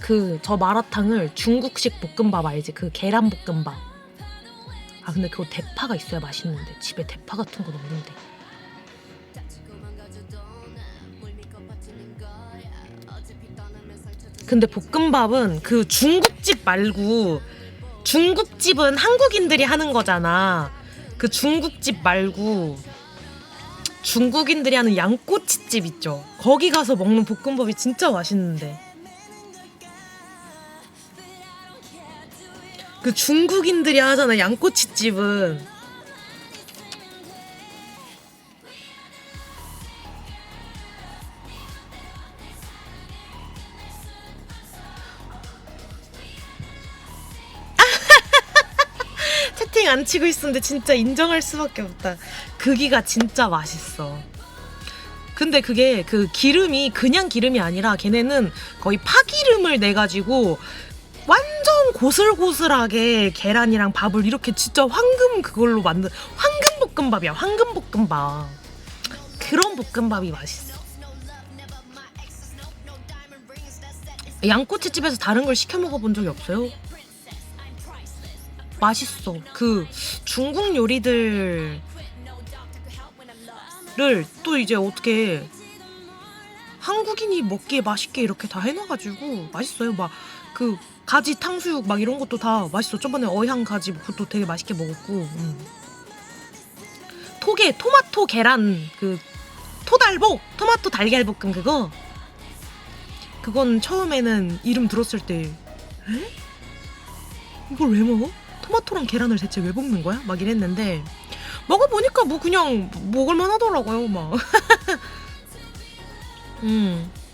그 저 마라탕을 중국식 볶음밥 알지? 그 계란 볶음밥. 아 근데 그거 대파가 있어야 맛있는데 집에 대파 같은 건 없는데. 근데 볶음밥은 그 중국집 말고 중국집은 한국인들이 하는 거잖아. 그 중국집 말고 중국인들이 하는 양꼬치집 있죠. 거기 가서 먹는 볶음밥이 진짜 맛있는데. 그 중국인들이 하잖아 양꼬치집은. 채팅 안 치고 있었는데 진짜 인정할 수밖에 없다. 그기가 진짜 맛있어. 근데 그게 그 기름이 그냥 기름이 아니라 걔네는 거의 파기름을 내 가지고 완전 고슬고슬하게 계란이랑 밥을 이렇게 진짜 황금 그걸로 만든 황금 볶음밥이야. 황금 볶음밥. 그런 볶음밥이 맛있어. 양꼬치집에서 다른 걸 시켜 먹어본 적이 없어요. 맛있어. 그 중국 요리들을 또 이제 어떻게 한국인이 먹기에 맛있게 이렇게 다 해놔가지고 맛있어요. 막 그 가지 탕수육 막 이런 것도 다 맛있어. 저번에 어향 가지 그것도 되게 맛있게 먹었고. 음. 토게 토마토 계란 그 토달복 토마토 달걀 볶음 그거 그건 처음에는 이름 들었을 때 에? 이걸 왜 먹어? 토마토랑 계란을 대체 왜 볶는 거야? 막 이랬는데 먹어보니까 뭐 그냥 먹을만 하더라고요 막 嗯。